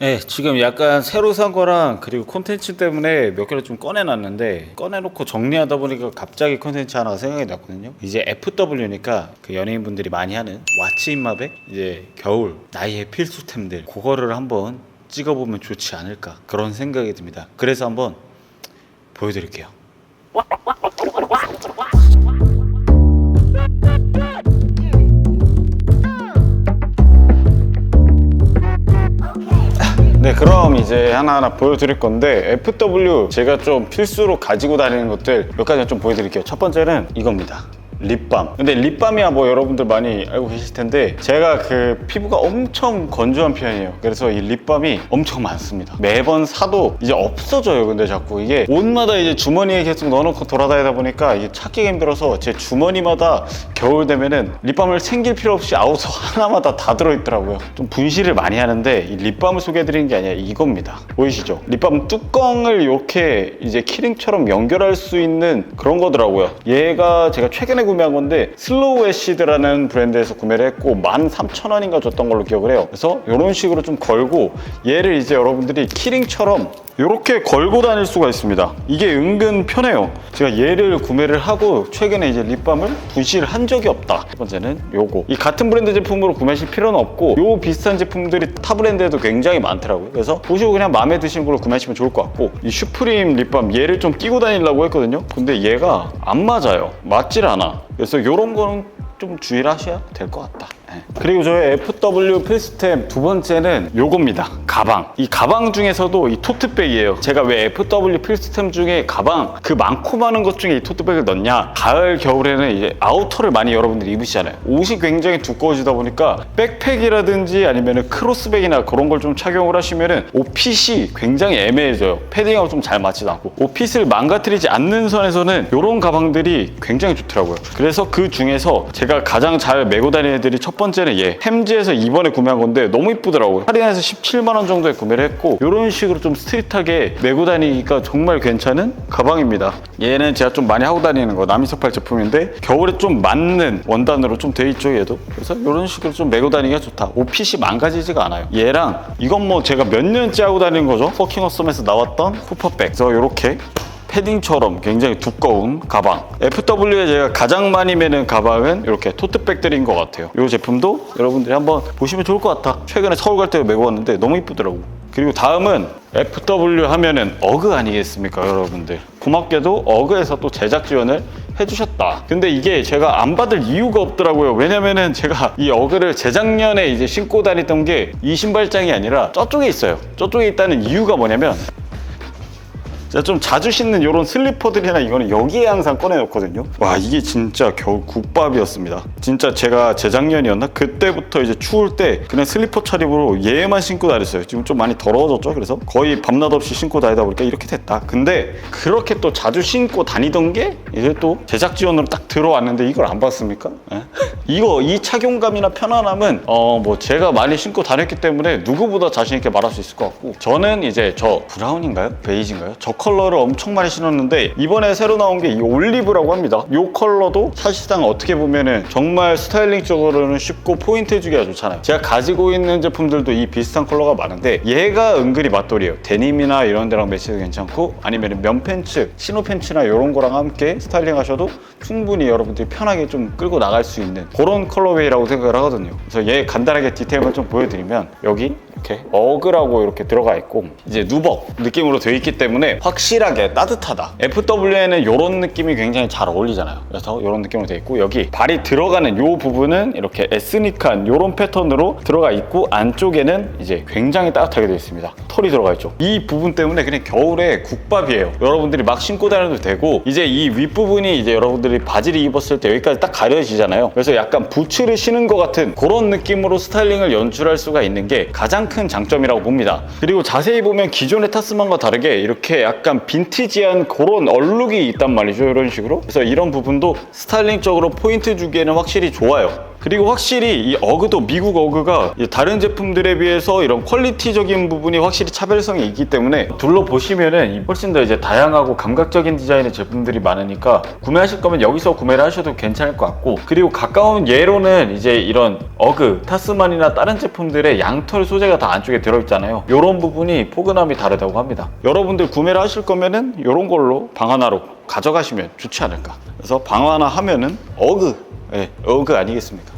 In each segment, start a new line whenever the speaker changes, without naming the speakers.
네, 지금 약간 새로 산 거랑 그리고 콘텐츠 때문에 몇 개를 좀 꺼내놨는데 꺼내놓고 정리하다 보니까 갑자기 콘텐츠 하나가 생각이 났거든요. 이제 FW니까 그 연예인분들이 많이 하는 왓츠 인마백 이제 겨울 나이의 필수템들 그거를 한번 찍어보면 좋지 않을까 그런 생각이 듭니다. 그래서 한번 보여드릴게요. 네, 그럼 이제 하나하나 보여드릴 건데 FW 제가 좀 필수로 가지고 다니는 것들 몇 가지 좀 보여드릴게요. 첫 번째는 이겁니다. 립밤. 근데 립밤이야 뭐 여러분들 많이 알고 계실 텐데 제가 그 피부가 엄청 건조한 편이에요. 그래서 이 립밤이 엄청 많습니다. 매번 사도 이제 없어져요. 근데 자꾸 이게 옷마다 이제 주머니에 계속 넣어놓고 돌아다니다 보니까 이게 찾기가 힘들어서 제 주머니마다 겨울 되면은 립밤을 챙길 필요 없이 아우서 하나마다 다 들어있더라고요. 좀 분실을 많이 하는데 이 립밤을 소개해드리는 게 아니라 이겁니다. 보이시죠? 립밤 뚜껑을 이렇게 이제 키링처럼 연결할 수 있는 그런 거더라고요. 얘가 제가 최근에 구매한 건데 슬로우 애시드라는 브랜드에서 구매를 했고 13,000원인가 줬던 걸로 기억을 해요. 그래서 이런 식으로 좀 걸고 얘를 이제 여러분들이 키링처럼 이렇게 걸고 다닐 수가 있습니다. 이게 은근 편해요. 제가 얘를 구매를 하고 최근에 이제 립밤을 분실을 한 적이 없다. 첫 번째는 요거. 이 같은 브랜드 제품으로 구매하실 필요는 없고 요 비슷한 제품들이 타 브랜드에도 굉장히 많더라고요. 그래서 보시고 그냥 마음에 드시는 걸로 구매하시면 좋을 것 같고 이 슈프림 립밤 얘를 좀 끼고 다니려고 했거든요. 근데 얘가 안 맞아요. 맞질 않아. 그래서 이런 거는 좀 주의를 하셔야 될 것 같다. 네. 그리고 저의 FW 필수템 두 번째는 요겁니다. 가방. 이 가방 중에서도 이 토트백이에요. 제가 왜 FW 필수템 중에 가방 그 많고 많은 것 중에 이 토트백을 넣냐? 가을, 겨울에는 이제 아우터를 많이 여러분들이 입으시잖아요. 옷이 굉장히 두꺼워지다 보니까 백팩이라든지 아니면 크로스백이나 그런 걸 좀 착용을 하시면은 옷핏이 굉장히 애매해져요. 패딩하고 좀 잘 맞지도 않고 옷핏을 망가뜨리지 않는 선에서는 이런 가방들이 굉장히 좋더라고요. 그래서 그 중에서 제가 가장 잘 메고 다니는 애들이 첫 번째는 얘 햄즈에서 이번에 구매한 건데 너무 이쁘더라고요. 할인해서 17만 원 정도에 구매를 했고 이런 식으로 좀 스트릿하게 메고 다니기가 정말 괜찮은 가방입니다. 얘는 제가 좀 많이 하고 다니는 거 나미석팔 제품인데 겨울에 좀 맞는 원단으로 좀 돼 있죠 얘도. 그래서 이런 식으로 좀 메고 다니기가 좋다. 옷핏이 망가지지가 않아요. 얘랑 이건 뭐 제가 몇 년째 하고 다니는 거죠. 퍼킹 어썸에서 나왔던 쿠퍼백. 그래서 이렇게 패딩처럼 굉장히 두꺼운 가방. FW에 제가 가장 많이 매는 가방은 이렇게 토트백들인 것 같아요. 이 제품도 여러분들이 한번 보시면 좋을 것 같아. 최근에 서울 갈 때 메고 왔는데 너무 이쁘더라고. 그리고 다음은 FW 하면은 어그 아니겠습니까, 여러분들? 고맙게도 어그에서 또 제작 지원을 해주셨다. 근데 이게 제가 안 받을 이유가 없더라고요. 왜냐면은 제가 이 어그를 재작년에 이제 신고 다녔던 게 이 신발장이 아니라 저쪽에 있어요. 저쪽에 있다는 이유가 뭐냐면 제가 좀 자주 신는 이런 슬리퍼들이나 이거는 여기에 항상 꺼내놓거든요. 와 이게 진짜 겨울 국밥이었습니다. 진짜 제가 재작년이었나 그때부터 이제 추울 때 그냥 슬리퍼 차림으로 얘만 신고 다녔어요. 지금 좀 많이 더러워졌죠. 그래서 거의 밤낮 없이 신고 다니다 보니까 이렇게 됐다. 근데 그렇게 또 자주 신고 다니던 게 이제 또 제작 지원으로 딱 들어왔는데 이걸 안 봤습니까? 예? 이거 이 착용감이나 편안함은 어 뭐 제가 많이 신고 다녔기 때문에 누구보다 자신 있게 말할 수 있을 것 같고 저는 이제 저 브라운인가요? 베이지인가요? 저 컬러를 엄청 많이 신었는데 이번에 새로 나온 게 이 올리브라고 합니다. 이 컬러도 사실상 어떻게 보면은 정말 스타일링적으로는 쉽고 포인트 주기가 좋잖아요. 제가 가지고 있는 제품들도 이 비슷한 컬러가 많은데 얘가 은근히 맛돌이에요. 데님이나 이런 데랑 매치도 괜찮고 아니면 면 팬츠, 치노 팬츠나 이런 거랑 함께 스타일링 하셔도 충분히 여러분들이 편하게 좀 끌고 나갈 수 있는 그런 컬러웨이라고 생각을 하거든요. 그래서 얘 간단하게 디테일만 좀 보여드리면 여기 이렇게 어그라고 이렇게 들어가 있고 이제 누벅 느낌으로 되어 있기 때문에 확실하게 따뜻하다. FW에는 이런 느낌이 굉장히 잘 어울리잖아요. 그래서 이런 느낌으로 되어 있고 여기 발이 들어가는 이 부분은 이렇게 에스닉한 이런 패턴으로 들어가 있고 안쪽에는 이제 굉장히 따뜻하게 되어 있습니다. 털이 들어가 있죠. 이 부분 때문에 그냥 겨울에 국밥이에요. 여러분들이 막 신고 다녀도 되고 이제 이 윗부분이 이제 여러분들이 바지를 입었을 때 여기까지 딱 가려지잖아요. 그래서 약간 부츠를 신은 것 같은 그런 느낌으로 스타일링을 연출할 수가 있는 게 가장 큰 장점이라고 봅니다. 그리고 자세히 보면 기존의 타스만과 다르게 이렇게 약간 빈티지한 그런 얼룩이 있단 말이죠. 이런 식으로. 그래서 이런 부분도 스타일링적으로 포인트 주기에는 확실히 좋아요. 그리고 확실히 이 어그도 미국 어그가 이 다른 제품들에 비해서 이런 퀄리티적인 부분이 확실히 차별성이 있기 때문에 둘러보시면은 훨씬 더 이제 다양하고 감각적인 디자인의 제품들이 많으니까 구매하실 거면 여기서 구매를 하셔도 괜찮을 것 같고 그리고 가까운 예로는 이제 이런 어그, 타스만이나 다른 제품들의 양털 소재가
다 안쪽에 들어있잖아요. 이런 부분이 포근함이 다르다고 합니다.
여러분들 구매를 하실 거면은 이런 걸로 방 하나로 가져가시면 좋지 않을까. 그래서 방 하나 하면은 어그, 예, 어그 아니겠습니까?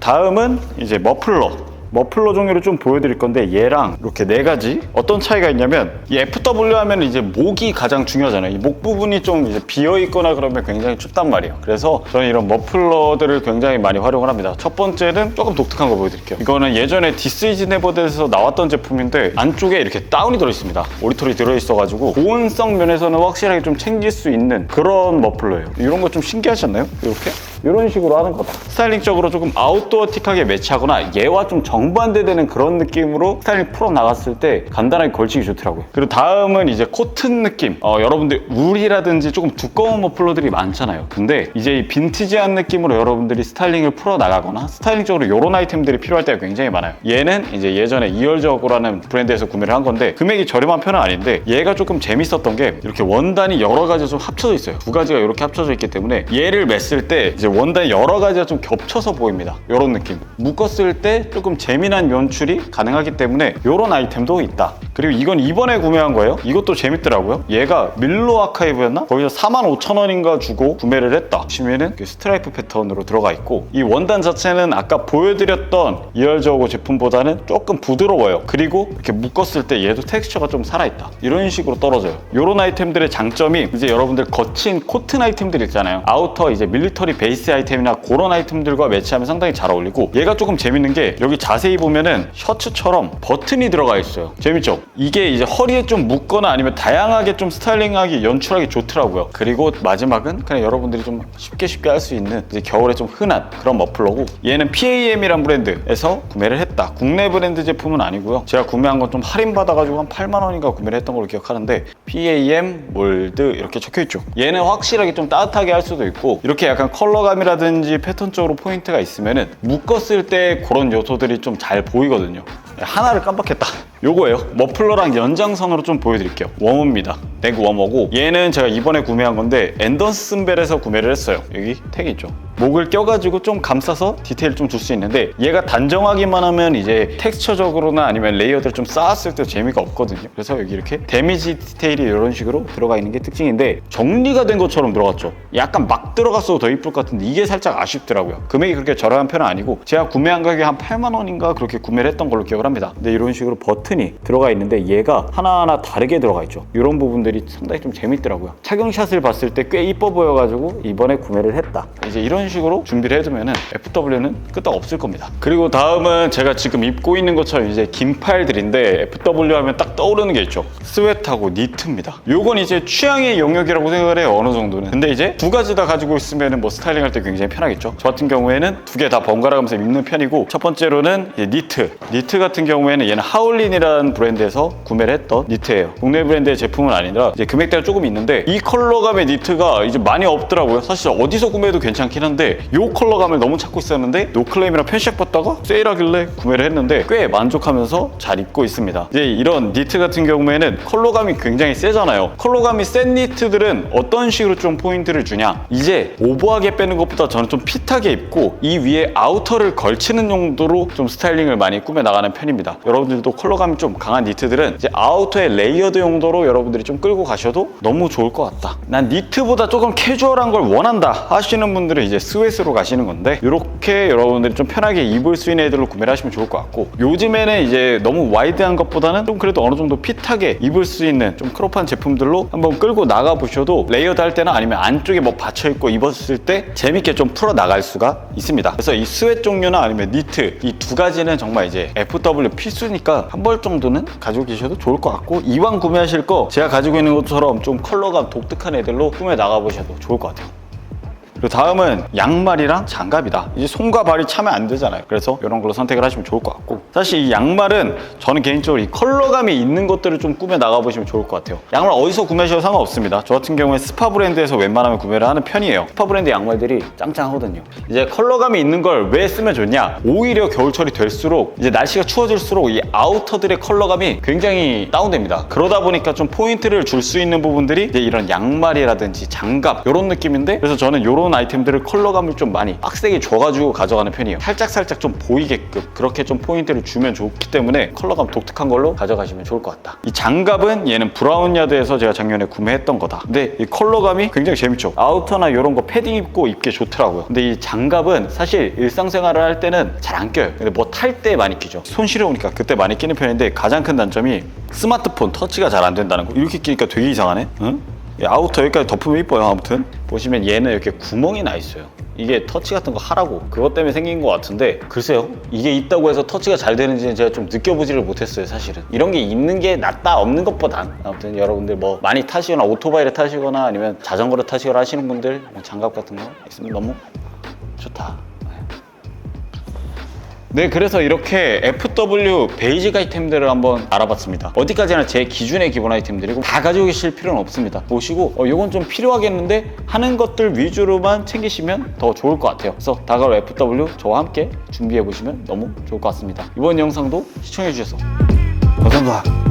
다음은 이제 머플러. 머플러 종류를 좀 보여드릴 건데 얘랑 이렇게 네 가지 어떤 차이가 있냐면 이 FW 하면 이제 목이 가장 중요하잖아요. 이 목 부분이 좀 이제 비어 있거나 그러면 굉장히 춥단 말이에요. 그래서 저는 이런 머플러들을 굉장히 많이 활용을 합니다. 첫 번째는 조금 독특한 거 보여드릴게요. 이거는 예전에 디스이즈 네버드에서 나왔던 제품인데 안쪽에 이렇게 다운이 들어있습니다. 오리털이 들어있어가지고 보온성 면에서는 확실하게 좀 챙길 수 있는 그런 머플러예요. 이런 거 좀 신기하지 않나요? 이렇게? 이런 식으로 하는 거다. 스타일링적으로 조금 아웃도어틱하게 매치하거나 얘와 좀 정반대되는 그런 느낌으로 스타일링 풀어 나갔을 때 간단하게 걸치기 좋더라고요. 그리고 다음은 이제 코튼 느낌. 어, 여러분들 울이라든지 조금 두꺼운 머플러들이 많잖아요. 근데 이제 이 빈티지한 느낌으로 여러분들이 스타일링을 풀어 나가거나 스타일링적으로 이런 아이템들이 필요할 때가 굉장히 많아요. 얘는 이제 예전에 이열저고라는 브랜드에서 구매를 한 건데 금액이 저렴한 편은 아닌데 얘가 조금 재밌었던 게 이렇게 원단이 여러 가지가 좀 합쳐져 있어요. 두 가지가 이렇게 합쳐져 있기 때문에 얘를 맸을 때 이제 원단이 여러 가지가 좀 겹쳐서 보입니다. 이런 느낌. 묶었을 때 조금 재미난 연출이 가능하기 때문에 이런 아이템도 있다. 그리고 이건 이번에 구매한 거예요. 이것도 재밌더라고요. 얘가 밀로 아카이브였나? 거기서 45,000원인가 주고 구매를 했다. 보시면은 그 스트라이프 패턴으로 들어가 있고 이 원단 자체는 아까 보여드렸던 이열저고 제품보다는 조금 부드러워요. 그리고 이렇게 묶었을 때 얘도 텍스처가 좀 살아있다. 이런 식으로 떨어져요. 이런 아이템들의 장점이 이제 여러분들 거친 코튼 아이템들 있잖아요. 아우터 이제 밀리터리 베이스 아이템이나 그런 아이템들과 매치하면 상당히 잘 어울리고 얘가 조금 재밌는 게 여기 자 세히 보면은 셔츠처럼 버튼이 들어가 있어요. 재밌죠? 이게 이제 허리에 좀 묶거나 아니면 다양하게 좀 스타일링하기 연출하기 좋더라고요. 그리고 마지막은 그냥 여러분들이 좀 쉽게 쉽게 할 수 있는 이제 겨울에 좀 흔한 그런 머플러고 얘는 PAM이란 브랜드에서 구매를 했다. 국내 브랜드 제품은 아니고요. 제가 구매한 건 좀 할인 받아가지고 한 8만 원인가 구매를 했던 걸로 기억하는데 PAM 몰드 이렇게 적혀 있죠. 얘는 확실하게 좀 따뜻하게 할 수도 있고 이렇게 약간 컬러감이라든지 패턴적으로 포인트가 있으면은 묶었을 때 그런 요소들이 좀 잘 보이거든요. 하나를 깜빡했다. 요거예요. 머플러랑 연장선으로 좀 보여드릴게요. 워머입니다. 넥 워머고 얘는 제가 이번에 구매한 건데 앤더슨벨에서 구매를 했어요. 여기 택 있죠. 목을 껴가지고 좀 감싸서 디테일 좀 줄 수 있는데 얘가 단정하기만 하면 이제 텍스처적으로나 아니면 레이어들 좀 쌓았을 때 재미가 없거든요. 그래서 여기 이렇게 데미지 디테일이 이런 식으로 들어가 있는 게 특징인데 정리가 된 것처럼 들어갔죠. 약간 막 들어갔어도 더 이쁠 것 같은데 이게 살짝 아쉽더라고요. 금액이 그렇게 저렴한 편은 아니고 제가 구매한 가격이 한 8만 원인가 그렇게 구매를 했던 걸로 기억을 합니다. 근데 이런 식으로 버튼 이 들어가 있는데 얘가 하나하나 다르게 들어가 있죠. 이런 부분들이 상당히 좀 재밌더라고요. 착용샷을 봤을 때 꽤 이뻐 보여가지고 이번에 구매를 했다. 이제 이런 식으로 준비를 해두면은 FW는 끄떡 없을 겁니다. 그리고 다음은 제가 지금 입고 있는 것처럼 이제 긴팔들인데 FW 하면 딱 떠오르는 게 있죠. 스웨트하고 니트입니다. 요건 이제 취향의 영역이라고 생각을 해요. 어느 정도는. 근데 이제 두 가지 다 가지고 있으면은 뭐 스타일링 할 때 굉장히 편하겠죠. 저 같은 경우에는 두 개 다 번갈아 가면서 입는 편이고 첫 번째로는 니트. 니트 같은 경우에는 얘는 하울린이 라는 브랜드에서 구매를 했던 니트예요. 국내 브랜드의 제품은 아니라 이제 금액대가 조금 있는데 이 컬러감의 니트가 이제 많이 없더라고요. 사실 어디서 구매해도 괜찮긴 한데 이 컬러감을 너무 찾고 있었는데 노클레임이랑 편시작 받다가 세일하길래 구매를 했는데 꽤 만족하면서 잘 입고 있습니다. 이제 이런 니트 같은 경우에는 컬러감이 굉장히 세잖아요. 컬러감이 센 니트들은 어떤 식으로 좀 포인트를 주냐? 이제 오버하게 빼는 것보다 저는 좀 핏하게 입고 이 위에 아우터를 걸치는 용도로 좀 스타일링을 많이 꾸며 나가는 편입니다. 여러분들도 컬러감 이 좀 강한 니트들은 이제 아우터의 레이어드 용도로 여러분들이 좀 끌고 가셔도 너무 좋을 것 같다. 난 니트보다 조금 캐주얼한 걸 원한다 하시는 분들은 이제 스웨스로 가시는 건데 이렇게 여러분들이 좀 편하게 입을 수 있는 애들로 구매를 하시면 좋을 것 같고 요즘에는 이제 너무 와이드한 것보다는 좀 그래도 어느 정도 핏하게 입을 수 있는 좀 크롭한 제품들로 한번 끌고 나가 보셔도 레이어드 할 때나 아니면 안쪽에 뭐 받쳐 입고 입었을 때 재밌게 좀 풀어 나갈 수가 있습니다. 그래서 이 스웨트 종류나 아니면 니트 이 두 가지는 정말 이제 FW 필수니까 한벌 정도는 가지고 계셔도 좋을 것 같고 이왕 구매하실 거 제가 가지고 있는 것처럼 좀 컬러감 독특한 애들로 꾸며 나가 보셔도 좋을 것 같아요. 그리고 다음은 양말이랑 장갑이다. 이제 손과 발이 차면 안 되잖아요. 그래서 이런 걸로 선택을 하시면 좋을 것 같고 사실 이 양말은 저는 개인적으로 이 컬러감이 있는 것들을 좀 꾸며 나가 보시면 좋을 것 같아요. 양말 어디서 구매하셔도 상관없습니다. 저 같은 경우에 스파 브랜드에서 웬만하면 구매를 하는 편이에요. 스파 브랜드 양말들이 짱짱하거든요. 이제 컬러감이 있는 걸 왜 쓰면 좋냐? 오히려 겨울철이 될수록 이제 날씨가 추워질수록 이 아우터들의 컬러감이 굉장히 다운됩니다. 그러다 보니까 좀 포인트를 줄 수 있는 부분들이 이제 이런 양말이라든지 장갑 이런 느낌인데 그래서 저는 이런 이런 아이템들을 컬러감을 좀 많이 빡세게 줘가지고 가져가는 편이에요. 살짝 살짝 좀 보이게끔 그렇게 좀 포인트를 주면 좋기 때문에 컬러감 독특한 걸로 가져가시면 좋을 것 같다. 이 장갑은 얘는 브라운 야드에서 제가 작년에 구매했던 거다. 근데 이 컬러감이 굉장히 재밌죠. 아우터나 이런 거 패딩 입고 입기 좋더라고요. 근데 이 장갑은 사실 일상생활을 할 때는 잘 안 껴요. 근데 뭐 탈 때 많이 끼죠. 손 시려우니까 그때 많이 끼는 편인데 가장 큰 단점이 스마트폰 터치가 잘 안 된다는 거. 이렇게 끼니까 되게 이상하네? 응? 이 아우터 여기까지 덮으면 이뻐요 아무튼. 보시면 얘는 이렇게 구멍이 나 있어요. 이게 터치 같은 거 하라고. 그것 때문에 생긴 것 같은데 글쎄요. 이게 있다고 해서 터치가 잘 되는지는 제가 좀 느껴보지를 못했어요 사실은. 이런 게 있는 게 낫다 없는 것보단 아무튼 여러분들 뭐 많이 타시거나 오토바이를 타시거나 아니면 자전거를 타시거나 하시는 분들 뭐 장갑 같은 거 있으면 너무 좋다 네, 그래서 이렇게 FW 베이직 아이템들을 한번 알아봤습니다. 어디까지나 제 기준의 기본 아이템들이고 다 가지고 계실 필요는 없습니다. 보시고 어, 이건 좀 필요하겠는데 하는 것들 위주로만 챙기시면 더 좋을 것 같아요. 그래서 다가올 FW 저와 함께 준비해 보시면 너무 좋을 것 같습니다. 이번 영상도 시청해 주셔서 감사합니다.